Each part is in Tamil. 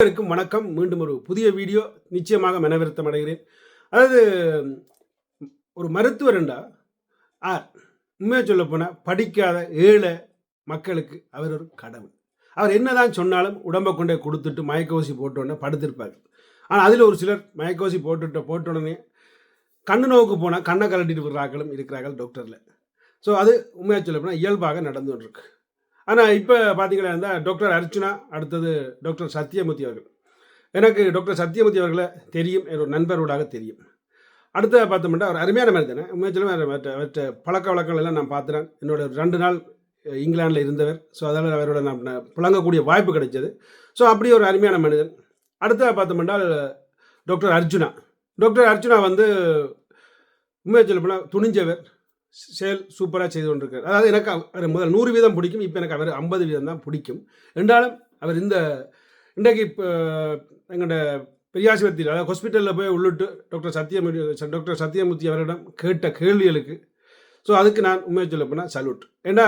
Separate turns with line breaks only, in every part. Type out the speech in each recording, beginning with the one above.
அனைவருக்கும் வணக்கம். மீண்டும் ஒரு புதிய வீடியோ நிச்சயமாக மனவிருத்தம் அடைகிறேன். அதாவது ஒரு மருத்துவர் ஆ உண்மையாக சொல்ல போனால் படிக்காத ஏழை மக்களுக்கு அவர் ஒரு கடவுள். அவர் என்னதான் சொன்னாலும் உடம்பை கொண்டே கொடுத்துட்டு மயக்கோசி போட்டோன்னே படுத்திருப்பார். ஆனால் அதில் ஒரு சிலர் மயக்கோசி போட்டுட்ட போட்டோடனே கண்ணு நோக்கு போனால் கண்ணை கலட்டிட்டு விடுறாக்களும் இருக்கிறார்கள் டாக்டரில் ஸோ அது உண்மையாக சொல்ல போனால் இயல்பாக நடந்து கொண்டிருக்கு ஆனால் இப்போ பார்த்தீங்கன்னா இருந்தால் டாக்டர் அர்ச்சுனா அடுத்தது டாக்டர் சத்யமூர்த்தி அவர்கள். எனக்கு டாக்டர் சத்யமூர்த்தி அவர்களை தெரியும் என்னோட நண்பரோடாக தெரியும். அடுத்த பார்த்தோம்னா அவர் அருமையான மாதிரி தானே உண்மையாச்சும் மற்ற பழக்க வழக்கங்கள் எல்லாம் நான் பார்த்துறேன். என்னோட ரெண்டு நாள் இங்கிலாந்தில் இருந்தவர். ஸோ அதால் அவரோட நான் நான் புழங்கக்கூடிய வாய்ப்பு கிடைச்சது. ஸோ அப்படி ஒரு அருமையான மனிதன். அடுத்த பார்த்தோம்னா டாக்டர் அர்ஜுனா. டாக்டர் அர்ஜுனா வந்து உண்மையை சொல்ல போனால் துணிஞ்சவர். செயல் சூப்பராக செய்து கொண்டிருக்கார். அதாவது எனக்கு அவர் முதல் நூறு வீதம் பிடிக்கும் இப்போ எனக்கு அவர் ஐம்பது வீதம் தான் பிடிக்கும். என்றாலும் அவர் இந்த இன்றைக்கு இப்போ எங்களோட பெரியாசிபத்தியில் அதாவது ஹாஸ்பிட்டலில் போய் உள்ளிட்டு டாக்டர் சத்யமூர்த்தி டாக்டர் சத்யமூர்த்தி அவரிடம் கேட்ட கேள்விகளுக்கு ஸோ அதுக்கு நான் உண்மையை சொல்ல போனால் சல்யூட். ஏன்னா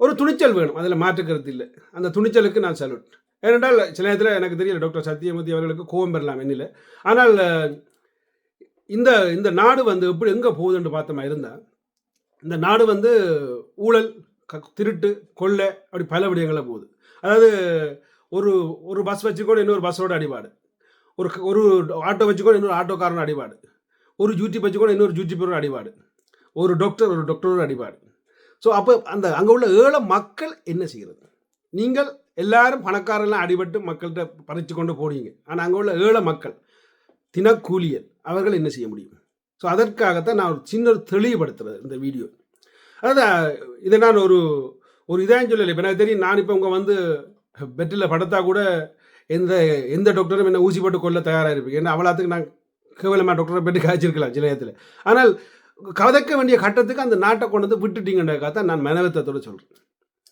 ஒரு துணிச்சல் வேணும் அதில் மாற்று இல்லை. அந்த துணிச்சலுக்கு நான் சல்யூட். ஏனென்றால் சில நேரத்தில் எனக்கு தெரியல டாக்டர் சத்யமூர்த்தி அவர்களுக்கு கோபம் பெறலாம் என்னில். ஆனால் இந்த இந்த நாடு வந்து எப்படி எங்கே போகுதுன்னு பார்த்தோமா இருந்தால் இந்த நாடு வந்து ஊழல் க திருட்டு கொள்ளை அப்படி பல விடயங்களில் போகுது. அதாவது ஒரு ஒரு பஸ் வச்சுக்கோட இன்னொரு பஸ்ஸோட அடிபாடு ஒரு ஒரு ஆட்டோ வச்சுக்கோட இன்னொரு ஆட்டோக்காரன் அடிபாடு ஒரு ஜூட்டி வச்சுக்கோட இன்னொரு ஜூட்டிப்பரோட அடிபாடு ஒரு டாக்டர் ஒரு டாக்டரோட அடிபாடு ஸோ அப்போ அந்த அங்கே உள்ள ஏழை மக்கள் என்ன செய்கிறது நீங்கள் எல்லாரும் பணக்காரெல்லாம் அடிபட்டு மக்கள்கிட்ட பறித்து கொண்டு போறீங்க. ஆனால் அங்கே உள்ள ஏழை மக்கள் தினக்கூலியர் அவர்கள் என்ன செய்ய முடியும்? ஸோ அதற்காகத்தான் நான் ஒரு சின்ன ஒரு தெளிவுபடுத்துறது இந்த வீடியோ. அதாவது இதை நான் ஒரு ஒரு இதாக சொல்லலை இப்போ எனக்கு தெரியும் நான் இப்போ உங்கள் வந்து பெட்டில் படுத்தா கூட எந்த எந்த டாக்டரும் என்ன ஊசி போட்டு கொள்ள தயாராக இருப்பீங்க ஏன்னா அவ்வளோத்துக்கு நான் கேவலமாக டாக்டரை பெட்டு காய்ச்சிருக்கலாம் சில நேரத்தில். ஆனால் கதைக்க வேண்டிய கட்டத்துக்கு அந்த நாட்டை கொண்டு வந்து விட்டுட்டீங்கன்றக்காக தான் நான் மனவத்தத்தோடு சொல்கிறேன்.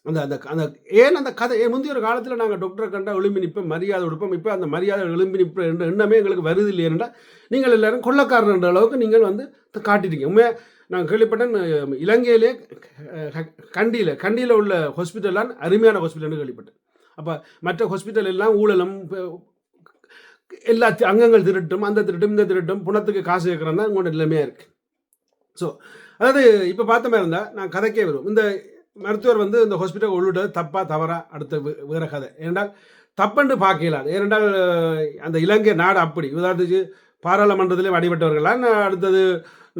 அந்த அந்த அந்த ஏன் அந்த கதை முந்தைய ஒரு காலத்தில் நாங்கள் டாக்டரை கண்டா எழும்பி நிற்போம் மரியாதை கொடுப்போம் இப்போ அந்த மரியாதை எழும்பி நிற்ப என்ற எண்ணமே எங்களுக்கு வருது இல்லையென்றா நீங்கள் எல்லாரும் கொள்ளக்காரன்ற அளவுக்கு நீங்கள் வந்து காட்டிட்டீங்க. உண்மையாக நான் கேள்விப்பட்டேன் இலங்கையிலே கண்டியில் கண்டியில் உள்ள ஹாஸ்பிட்டல்லாம் அருமையான ஹாஸ்பிட்டல்னு கேள்விப்பட்டேன். அப்போ மற்ற ஹாஸ்பிட்டல் எல்லாம் ஊழலும் எல்லா அங்கங்கள் திருட்டும் அந்த திருட்டும் இந்த திருட்டும் புணத்துக்கு காசு கேட்குறேன் தான் உங்களோட நிலைமையாக இருக்குது ஸோ அதாவது இப்போ பார்த்த மாதிரி இருந்தால் நான் கதைக்கே வரும் இந்த மருத்துவர் வந்து இந்த ஹாஸ்பிட்டல் உள்ளிட்டது தப்பா தவறா அடுத்த வேற கதை. ஏனென்றால் தப்பென்று பார்க்கலாம் ஏனென்றால் அந்த இலங்கை நாடு அப்படி. உதாரணத்துக்கு பாராளுமன்றத்திலேயும் அடிபட்டவர்களா அடுத்தது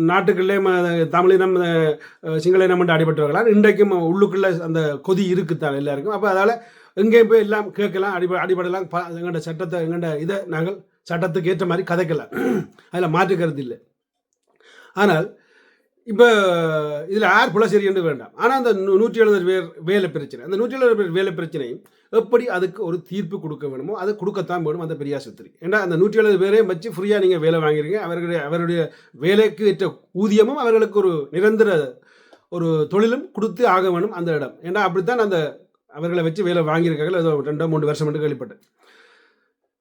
நாட்டுக்குள்ளேயும் தமிழினம் அஹ், சிங்கள இனம் என்று அடிபட்டவர்களா இன்றைக்கும் உள்ளுக்குள்ளே அந்த கொதி இருக்குத்தான் எல்லாருக்கும். அப்போ அதால் எங்கேயும் போய் எல்லாம் கேட்கலாம் அடிப அடிபடலாம் ப எங்கள்ட சட்டத்தை எங்கள்ட இதை நாங்கள் சட்டத்துக்கு ஏற்ற மாதிரி கதைக்கலாம். அதில் மாற்று கருத்து இல்லை. ஆனால் இப்போ இதில் யார் புலசெரியன்னு வேண்டாம். ஆனால் அந்த நூ- நூற்றி எழுபது பேர் வேலை பிரச்சனை. அந்த நூற்றி எழுபது பேர் வேலை பிரச்சனையும் எப்படி அதுக்கு ஒரு தீர்ப்பு கொடுக்க வேணுமோ அதை கொடுக்கத்தான் வேணும் அந்த பெரியாஸ்பத்திரி ஏன்னா அந்த நூற்றி எழுபது பேரையும் வச்சு ஃப்ரீயாக நீங்கள் வேலை வாங்குறீங்க. அவர்களுடைய அவருடைய வேலைக்கு ஏற்ற ஊதியமும் அவர்களுக்கு ஒரு நிரந்தர ஒரு தொழிலும் கொடுத்து ஆக வேணும் அந்த இடம். ஏன்னா அப்படித்தான் அந்த அவர்களை வச்சு வேலை வாங்கியிருக்காங்க ஏதோ ரெண்டோ மூணு வருஷம் மட்டும் கேள்விப்பட்டேன்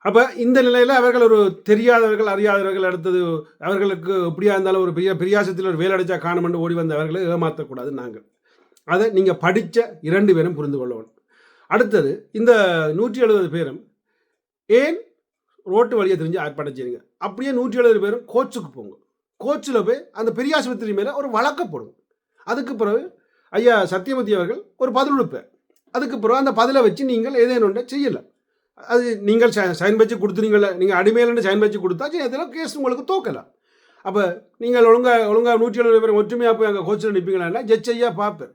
அப்போ இந்த நிலையில் அவர்கள் ஒரு தெரியாதவர்கள் அறியாதவர்கள் அடுத்தது அவர்களுக்கு எப்படியா இருந்தாலும் ஒரு பெரிய பெரியாசத்தில் ஒரு வேலடைச்சா காணுமென்று ஓடி வந்த அவர்களை ஏமாற்றக்கூடாது நாங்கள். அதை நீங்கள் படித்த இரண்டு பேரும் புரிந்து கொள்ளணும். அடுத்தது இந்த நூற்றி எழுபது பேரும் ஏன் ரோட்டு வழியை தெரிஞ்சு ஆர்ப்பாட்டம் செய்யுங்க அப்படியே நூற்றி எழுபது பேரும் கோச்சுக்கு போங்க. கோச்சில் போய் அந்த பெரிய ஆஸ்பத்திரி மேலே ஒரு வழக்க போடுங்க. அதுக்கு பிறகு ஐயா சத்தியமூர்த்தி அவர்கள் ஒரு பதில் கொடுப்பேன் அதுக்கு பிறகு அந்த பதிலை வச்சு நீங்கள் ஏதேனும் செய்யலை அது நீங்கள் சைன் வச்சு கொடுத்துறீங்கள நீங்கள் அடிமையிலன்னு சைன் வச்சு கொடுத்தா இதில் கேஸ் உங்களுக்கு தோக்கலாம் அப்போ நீங்கள் ஒழுங்காக ஒழுங்காக நூற்றி எழுபது பேரும் ஒற்றுமையாக போய் அங்கே கோச்சில் நிற்பீங்களா ஜட்ஜ் ஐயா பார்ப்பேன்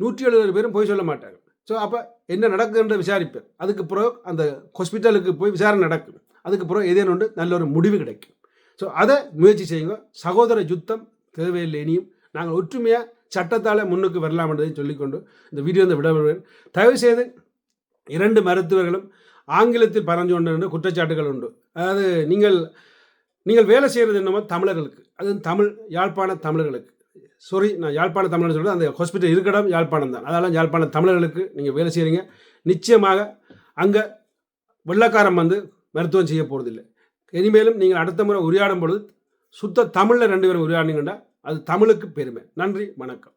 நூற்றி எழுபது பேரும் போய் சொல்ல மாட்டாங்க. ஸோ அப்போ என்ன நடக்குதுன்ற விசாரிப்பேன் அதுக்கு பிறகு அந்த ஹாஸ்பிட்டலுக்கு போய் விசாரணை நடக்கும். அதுக்கு பிறகு ஏதேனும் ஒன்று நல்ல ஒரு முடிவு கிடைக்கும். ஸோ அதை முயற்சி செய்யுங்க. சகோதர யுத்தம் தேவையில்லை இனியும். நாங்கள் ஒற்றுமையாக சட்டத்தால் முன்னுக்கு வரலாம் என்றதை சொல்லிக்கொண்டு இந்த வீடியோ வந்து விட விடுவேன். தயவு செய்து இரண்டு மருத்துவர்களும் ஆங்கிலத்தில் பறந்து குற்றச்சாட்டுகள் உண்டு. அதாவது நீங்கள் நீங்கள் வேலை செய்கிறது என்னமோ தமிழர்களுக்கு. அது தமிழ் யாழ்ப்பாண தமிழர்களுக்கு. சாரி நான் யாழ்ப்பாண தமிழர் சொல்கிறது அந்த ஹாஸ்பிட்டல் இருக்கடம் யாழ்ப்பாணம் தான். அதெல்லாம் யாழ்ப்பாண தமிழர்களுக்கு நீங்கள் வேலை செய்கிறீங்க நிச்சயமாக அங்கே வெள்ளக்காரன் வந்து மருத்துவம் செய்ய போகிறதில்லை இனிமேலும் நீங்கள் அடுத்த முறை உரையாடும் பொழுது சுத்த தமிழில் ரெண்டு பேரும் உரையாடினீங்கன்னா அது தமிழுக்கு பெருமை. நன்றி வணக்கம்.